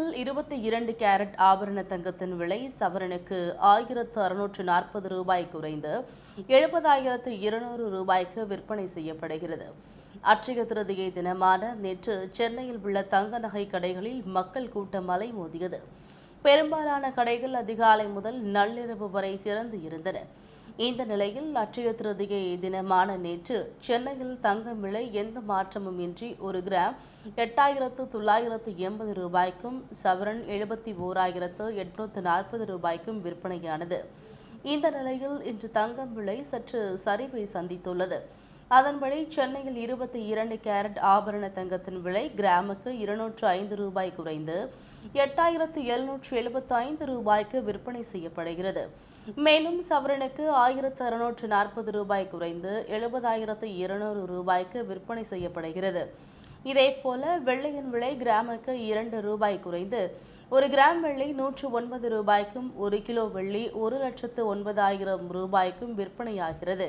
இருபத்தி இரண்டு கேரட் ஆபரண தங்கத்தின் விலை சவரனுக்கு ஆயிரத்து அறுநூற்று நாற்பது ரூபாய் குறைந்து எழுபதாயிரத்து இருநூறு ரூபாய்க்கு விற்பனை செய்யப்படுகிறது. அட்சய திருதியை தினமான நேற்று சென்னையில் உள்ள தங்க நகை கடைகளில் மக்கள் கூட்டம் அலைமோதியது. பெரும்பாலான கடைகள் அதிகாலை முதல் நள்ளிரவு வரை திறந்து இருந்தன. இந்த நிலையில் அட்சய திருதியை தினமான நேற்று சென்னையில் தங்கம் விலை எந்த மாற்றமும் இன்றி ஒரு கிராம் எட்டாயிரத்து தொள்ளாயிரத்து எண்பது ரூபாய்க்கும் சவரன் எழுபத்தி ஓராயிரத்து எட்நூத்து நாற்பது ரூபாய்க்கும் விற்பனையானது. இந்த நிலையில் இன்று தங்கம் விலை சற்று சரிவை சந்தித்துள்ளது. அதன்படி சென்னையில் இருபத்தி இரண்டு கேரட் ஆபரண தங்கத்தின் விலை கிராமுக்கு இருநூற்று ஐந்து ரூபாய் குறைந்து எட்டாயிரத்து எழுநூற்று எழுபத்தி ஐந்து ரூபாய்க்கு விற்பனை செய்யப்படுகிறது. மேலும் சவரனுக்கு ஆயிரத்து அறுநூற்று நாற்பது ரூபாய் குறைந்து எழுபதாயிரத்து இருநூறு ரூபாய்க்கு விற்பனை செய்யப்படுகிறது. இதேபோல வெள்ளையின் விலை கிராமுக்கு இரண்டு ரூபாய் குறைந்து ஒரு கிராம் வெள்ளி நூற்று ஒன்பது ரூபாய்க்கும் ஒரு கிலோ வெள்ளி ஒரு லட்சத்து ஒன்பதாயிரம் ரூபாய்க்கும் விற்பனையாகிறது.